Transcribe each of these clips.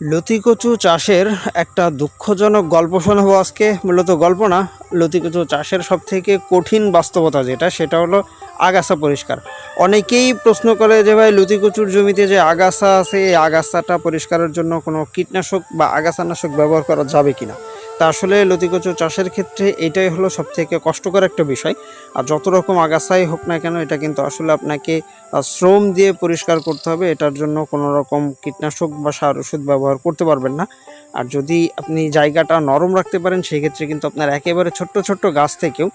লতিকচু চাষের একটা দুঃখজনক গল্প শোনাবো আজকে। মূলত গল্প না, লতিকচু চাষের সব থেকে কঠিন বাস্তবতা যেটা, সেটা হলো আগাছা পরিষ্কার। অনেকেই প্রশ্ন করে যে ভাই, লতিকচুর জমিতে যে আগাছা আছে, এই আগাছাটা পরিষ্কারের জন্য কোনো কীটনাশক বা আগাছানাশক ব্যবহার করা যাবে কিনা? তা আসলে লতিকচু চাষের ক্ষেত্রে এটাই হলো সব থেকে কষ্টকর একটা বিষয়। আর যত রকম আগাছাই হোক না কেন, এটা কিন্তু আসলে আপনাকে শ্রম দিয়ে পরিষ্কার করতে হবে। এটার জন্য কোনো রকম কীটনাশক বা সার ওষুধ ব্যবহার করতে পারবেন না। আর যদি আপনি জায়গাটা নরম রাখতে পারেন সেই ক্ষেত্রে কিন্তু আপনার একেবারে ছোট্ট ছোট্ট গাছ থেকেও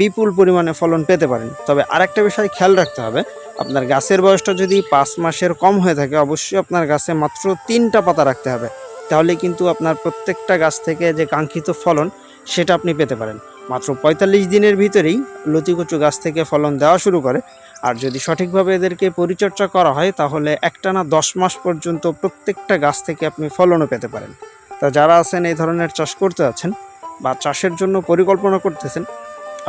বিপুল পরিমাণে ফলন পেতে পারেন। তবে আরেকটা বিষয় খেয়াল রাখতে হবে, আপনার গাছের বয়সটা যদি পাঁচ মাসের কম হয়ে থাকে, অবশ্যই আপনার গাছে মাত্র তিনটা পাতা রাখতে হবে। তাহলে কিন্তু আপনার প্রত্যেকটা গাছ থেকে যে কাঙ্ক্ষিত ফলন, সেটা আপনি পেতে পারেন। মাত্র পঁয়তাল্লিশ দিনের ভিতরেই লতিকচু গাছ থেকে ফলন দেওয়া শুরু করে। আর যদি সঠিকভাবে এদেরকে পরিচর্যা করা হয়, তাহলে একটানা দশ মাস পর্যন্ত প্রত্যেকটা গাছ থেকে আপনি ফলনও পেতে পারেন। তা যারা আছেন, এই ধরনের চাষ করতে আছেন বা চাষের জন্য পরিকল্পনা করতেছেন,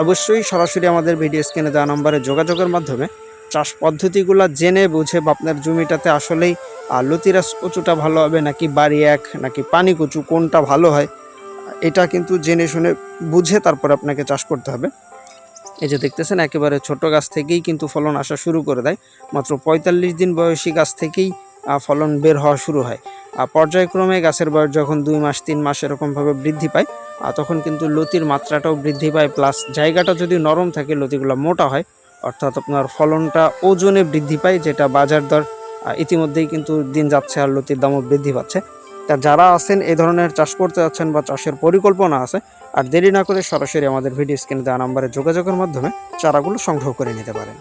অবশ্যই সরাসরি আমাদের ভিডিও স্ক্রিনে দেওয়া নম্বরে যোগাযোগের মাধ্যমে চাষ পদ্ধতিগুলো জেনে বুঝে বা আপনার জমিটাতে আসলেই আহ, লতিরাজ কচুটা ভালো হবে নাকি বাড়ি এক নাকি পানি কচু কোনটা ভালো হয়? এটা কিন্তু জেনে শুনে বুঝে তারপর আপনাকে চাষ করতে হবে। এই যে দেখতেছেন একেবারে ছোট গাছ থেকেই কিন্তু ফলন আসা শুরু করে দেয়। মাত্র পঁয়তাল্লিশ দিন বয়সী গাছ থেকেই ফলন বের হওয়া শুরু হয়। আর পর্যায়ক্রমে গাছের বয়স যখন দুই মাস তিন মাস এরকমভাবে বৃদ্ধি পায় আর তখন কিন্তু লতির মাত্রাটাও বৃদ্ধি পায়। প্লাস জায়গাটা যদি নরম থাকে লতিগুলো মোটা হয় অর্থাৎ আপনার ফলনটা ওজনে বৃদ্ধি পায়, যেটা বাজার দর ইতিমধ্যেই কিন্তু দিন যাচ্ছে আর লতির দামও বৃদ্ধি পাচ্ছে। তা যারা আছেন, এ ধরনের চাষ করতে যাচ্ছেন বা চাষের পরিকল্পনা আছে, আর দেরি না করে সরাসরি আমাদের ভিডিও স্ক্রিনে দেওয়া নাম্বারে যোগাযোগের মাধ্যমে চারাগুলো সংগ্রহ করে নিতে পারেন।